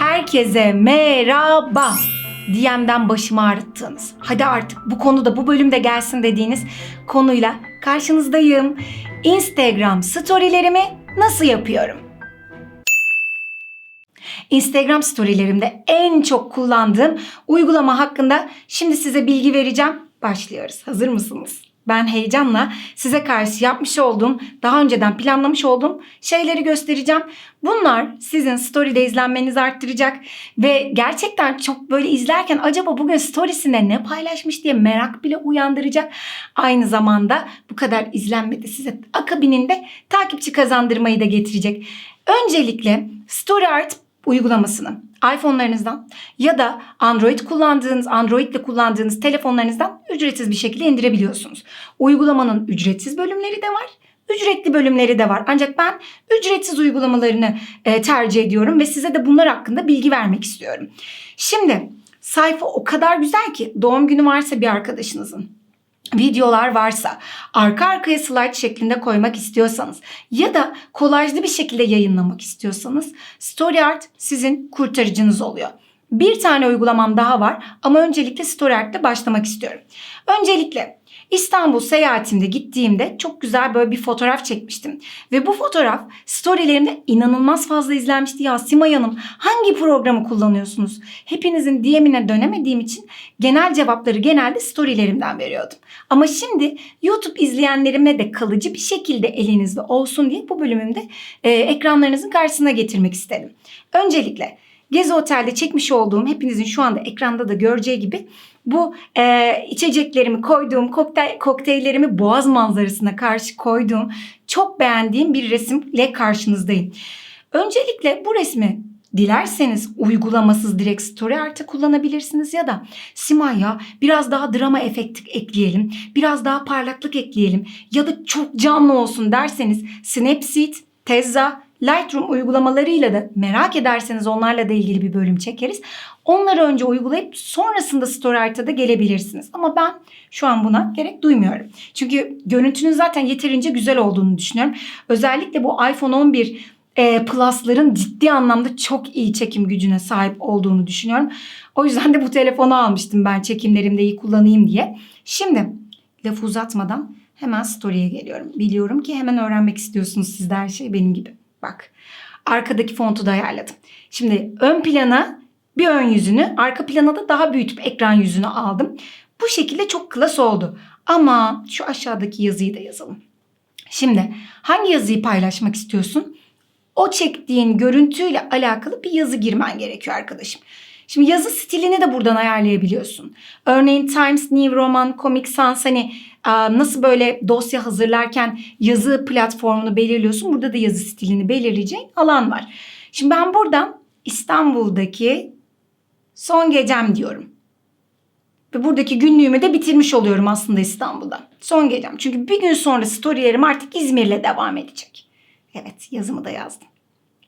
Herkese merhaba. DM'den başımı ağrıttığınız, hadi artık bu konuda bu bölümde gelsin dediğiniz konuyla karşınızdayım. Instagram storylerimi nasıl yapıyorum? Instagram storylerimde en çok kullandığım uygulama hakkında şimdi size bilgi vereceğim. Başlıyoruz. Hazır mısınız? Ben heyecanla size karşı yapmış olduğum, daha önceden planlamış olduğum şeyleri göstereceğim. Bunlar sizin story'de izlenmenizi arttıracak ve gerçekten çok böyle izlerken acaba bugün storiesinde ne paylaşmış diye merak bile uyandıracak. Aynı zamanda bu kadar izlenmedi size akabininde takipçi kazandırmayı da getirecek. Öncelikle Story Art uygulamasını iPhone'larınızdan ya da Android kullandığınız, Android ile kullandığınız telefonlarınızdan ücretsiz bir şekilde indirebiliyorsunuz. Uygulamanın ücretsiz bölümleri de var, ücretli bölümleri de var. Ancak ben ücretsiz uygulamalarını e, tercih ediyorum ve size de bunlar hakkında bilgi vermek istiyorum. Şimdi sayfa o kadar güzel ki doğum günü varsa bir arkadaşınızın videolar varsa, arka arkaya slide şeklinde koymak istiyorsanız ya da kolajlı bir şekilde yayınlamak istiyorsanız Story Art sizin kurtarıcınız oluyor. Bir tane uygulamam daha var ama öncelikle Story Art'te başlamak istiyorum. Öncelikle İstanbul seyahatimde gittiğimde çok güzel böyle bir fotoğraf çekmiştim. Ve bu fotoğraf storylerimde inanılmaz fazla izlenmişti. Ya Simay Hanım hangi programı kullanıyorsunuz? Hepinizin DM'ine dönemediğim için genel cevapları genelde storylerimden veriyordum. Ama şimdi YouTube izleyenlerime de kalıcı bir şekilde elinizde olsun diye bu bölümümde e, ekranlarınızın karşısına getirmek istedim. Öncelikle Gezi Otel'de çekmiş olduğum hepinizin şu anda ekranda da göreceği gibi bu e, içeceklerimi koyduğum kokteyl, kokteyllerimi boğaz manzarasına karşı koyduğum çok beğendiğim bir resimle karşınızdayım. Öncelikle bu resmi Dilerseniz uygulamasız direkt story artı kullanabilirsiniz ya da Simay ya biraz daha drama efekti ekleyelim, biraz daha parlaklık ekleyelim ya da çok canlı olsun derseniz Snapseed, Tezza, Lightroom uygulamalarıyla da merak ederseniz onlarla da ilgili bir bölüm çekeriz. Onları önce uygulayıp sonrasında Story Art'a da gelebilirsiniz. Ama ben şu an buna gerek duymuyorum. Çünkü görüntünün zaten yeterince güzel olduğunu düşünüyorum. Özellikle bu iPhone 11 e, Plus'ların ciddi anlamda çok iyi çekim gücüne sahip olduğunu düşünüyorum. O yüzden de bu telefonu almıştım ben çekimlerimde iyi kullanayım diye. Şimdi lafı uzatmadan hemen story'e geliyorum. Biliyorum ki hemen öğrenmek istiyorsunuz siz de her şey benim gibi. Bak arkadaki fontu da ayarladım. Şimdi ön plana bir ön yüzünü arka plana da daha büyütüp ekran yüzünü aldım. Bu şekilde çok klas oldu. Ama şu aşağıdaki yazıyı da yazalım. Şimdi hangi yazıyı paylaşmak istiyorsun? O çektiğin görüntüyle alakalı bir yazı girmen gerekiyor arkadaşım. Şimdi yazı stilini de buradan ayarlayabiliyorsun. Örneğin Times New Roman, Comic Sans hani nasıl böyle dosya hazırlarken yazı platformunu belirliyorsun. Burada da yazı stilini belirleyeceğin alan var. Şimdi ben buradan İstanbul'daki son gecem diyorum. Ve buradaki günlüğümü de bitirmiş oluyorum aslında İstanbul'da. Son gecem. Çünkü bir gün sonra storylerim artık İzmir'le devam edecek. Evet yazımı da yazdım.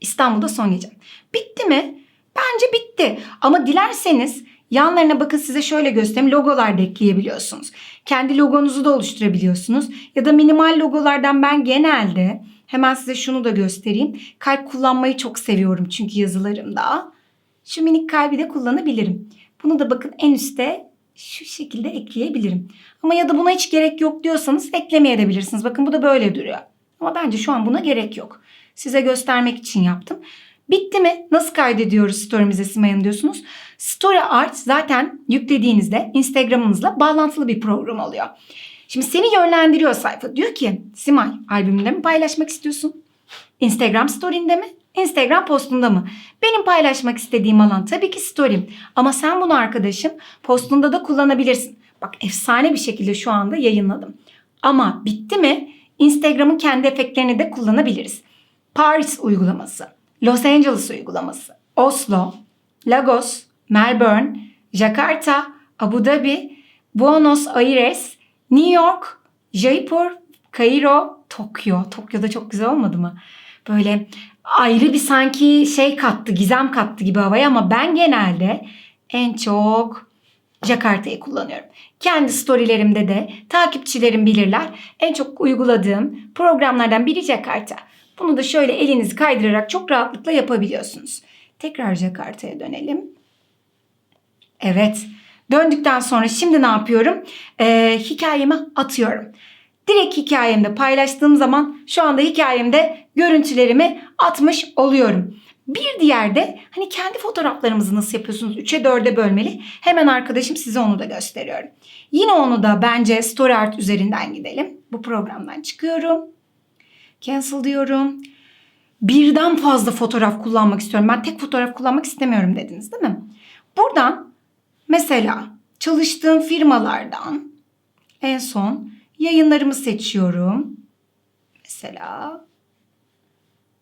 İstanbul'da son gecem. Bitti mi? Bence bitti. Ama dilerseniz yanlarına bakın size şöyle göstereyim. Logolar da ekleyebiliyorsunuz. Kendi logonuzu da oluşturabiliyorsunuz. Ya da minimal logolardan ben genelde hemen size şunu da göstereyim. Kalp kullanmayı çok seviyorum çünkü yazılarımda. Şu minik kalbi de kullanabilirim. Bunu da bakın en üstte şu şekilde ekleyebilirim. Ama ya da buna hiç gerek yok diyorsanız eklemeyebilirsiniz. Bakın bu da böyle duruyor. Ama bence şu an buna gerek yok. Size göstermek için yaptım. Bitti mi? Nasıl kaydediyoruz story'mize Simay'ın diyorsunuz. Story Art zaten yüklediğinizde Instagram'ınızla bağlantılı bir program oluyor. Şimdi seni yönlendiriyor sayfa. Diyor ki Simay albümünde mi paylaşmak istiyorsun? Instagram story'inde mi? Instagram postunda mı? Benim paylaşmak istediğim alan tabii ki story'm. Ama sen bunu arkadaşım postunda da kullanabilirsin. Bak efsane bir şekilde şu anda yayınladım. Ama bitti mi? Instagram'ın kendi efektlerini de kullanabiliriz. Paris uygulaması, Los Angeles uygulaması, Oslo, Lagos, Melbourne, Jakarta, Abu Dhabi, Buenos Aires, New York, Jaipur, Kairo, Tokyo. Tokyo'da çok güzel olmadı mı? Böyle ayrı bir sanki şey kattı, gizem kattı gibi havaya ama ben genelde en çok Jakarta'yı kullanıyorum. Kendi storylerimde de takipçilerim bilirler. En çok uyguladığım programlardan biri Jakarta. Bunu da şöyle elinizi kaydırarak çok rahatlıkla yapabiliyorsunuz. Tekrar Jakarta'ya dönelim. Evet. Döndükten sonra şimdi ne yapıyorum? Ee, hikayemi atıyorum. Direkt hikayemde paylaştığım zaman şu anda hikayemde görüntülerimi atmış oluyorum. Bir diğer de hani kendi fotoğraflarımızı nasıl yapıyorsunuz? 3'e 4'e bölmeli. Hemen arkadaşım size onu da gösteriyorum. Yine onu da bence Story Art üzerinden gidelim. Bu programdan çıkıyorum. Cancel diyorum. Birden fazla fotoğraf kullanmak istiyorum. Ben tek fotoğraf kullanmak istemiyorum dediniz değil mi? Buradan mesela çalıştığım firmalardan en son yayınlarımı seçiyorum. Mesela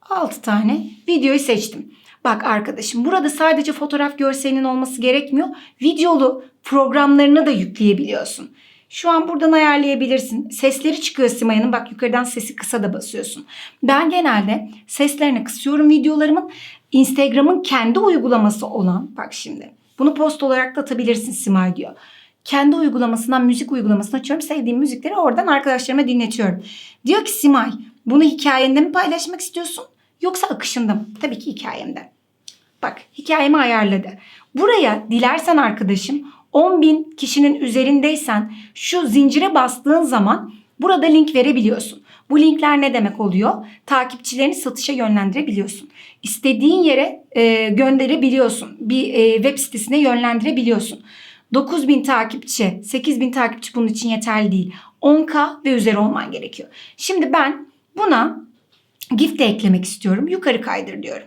6 tane videoyu seçtim. Bak arkadaşım burada sadece fotoğraf görselinin olması gerekmiyor. Videolu programlarını da yükleyebiliyorsun. Şu an buradan ayarlayabilirsin. Sesleri çıkıyor Simaya'nın. Bak yukarıdan sesi kısa da basıyorsun. Ben genelde seslerini kısıyorum videolarımın. Instagram'ın kendi uygulaması olan bak şimdi. Bunu post olarak da atabilirsin Simay diyor. Kendi uygulamasından müzik uygulamasını açıyorum. Sevdiğim müzikleri oradan arkadaşlarıma dinletiyorum. Diyor ki Simay bunu hikayende mi paylaşmak istiyorsun? Yoksa akışında mı? Tabii ki hikayemde. Bak hikayemi ayarladı. Buraya dilersen arkadaşım 10 bin kişinin üzerindeysen şu zincire bastığın zaman burada link verebiliyorsun. Bu linkler ne demek oluyor? Takipçilerini satışa yönlendirebiliyorsun. İstediğin yere e, gönderebiliyorsun. Bir e, web sitesine yönlendirebiliyorsun. 9 bin takipçi, 8 bin takipçi bunun için yeterli değil. 10k ve üzeri olman gerekiyor. Şimdi ben buna GIF de eklemek istiyorum. Yukarı kaydır diyorum.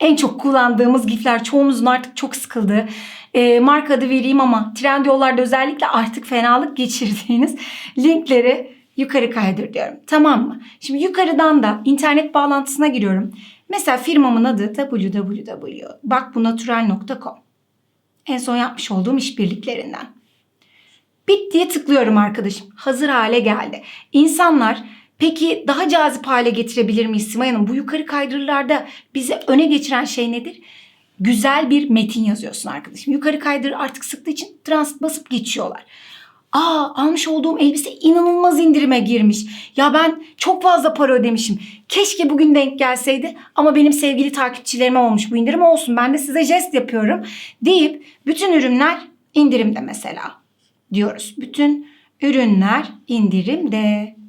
En çok kullandığımız GIF'ler çoğumuzun artık çok sıkıldığı. E, marka adı vereyim ama Trendyol'larda özellikle artık fenalık geçirdiğiniz linkleri yukarı kaydır diyorum. Tamam mı? Şimdi yukarıdan da internet bağlantısına giriyorum. Mesela firmamın adı www.bakbunatural.com En son yapmış olduğum işbirliklerinden. Bit diye tıklıyorum arkadaşım. Hazır hale geldi. İnsanlar peki daha cazip hale getirebilir miyiz Simay Hanım? Bu yukarı kaydırlarda bizi öne geçiren şey nedir? Güzel bir metin yazıyorsun arkadaşım. Yukarı kaydır artık sıktığı için transit basıp geçiyorlar. Aa almış olduğum elbise inanılmaz indirime girmiş. Ya ben çok fazla para ödemişim. Keşke bugün denk gelseydi ama benim sevgili takipçilerime olmuş bu indirim olsun. Ben de size jest yapıyorum deyip bütün ürünler indirimde mesela diyoruz. Bütün ürünler indirimde.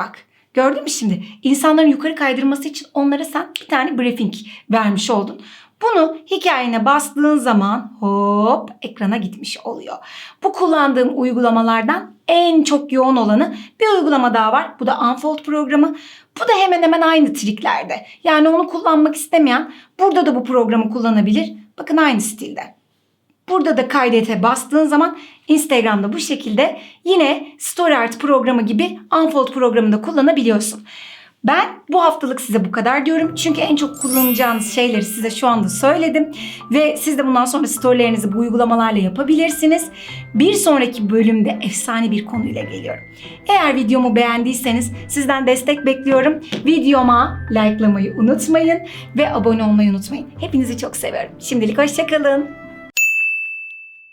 Bak gördün mü şimdi? İnsanların yukarı kaydırması için onlara sen bir tane briefing vermiş oldun. Bunu hikayene bastığın zaman hop ekrana gitmiş oluyor. Bu kullandığım uygulamalardan en çok yoğun olanı bir uygulama daha var. Bu da Unfold programı. Bu da hemen hemen aynı triklerde. Yani onu kullanmak istemeyen burada da bu programı kullanabilir. Bakın aynı stilde. Burada da kaydete bastığın zaman Instagram'da bu şekilde yine Story Art programı gibi Unfold programında kullanabiliyorsun. Ben bu haftalık size bu kadar diyorum. Çünkü en çok kullanacağınız şeyleri size şu anda söyledim. Ve siz de bundan sonra storylerinizi bu uygulamalarla yapabilirsiniz. Bir sonraki bölümde efsane bir konuyla geliyorum. Eğer videomu beğendiyseniz sizden destek bekliyorum. Videoma likelamayı unutmayın ve abone olmayı unutmayın. Hepinizi çok seviyorum. Şimdilik hoşçakalın.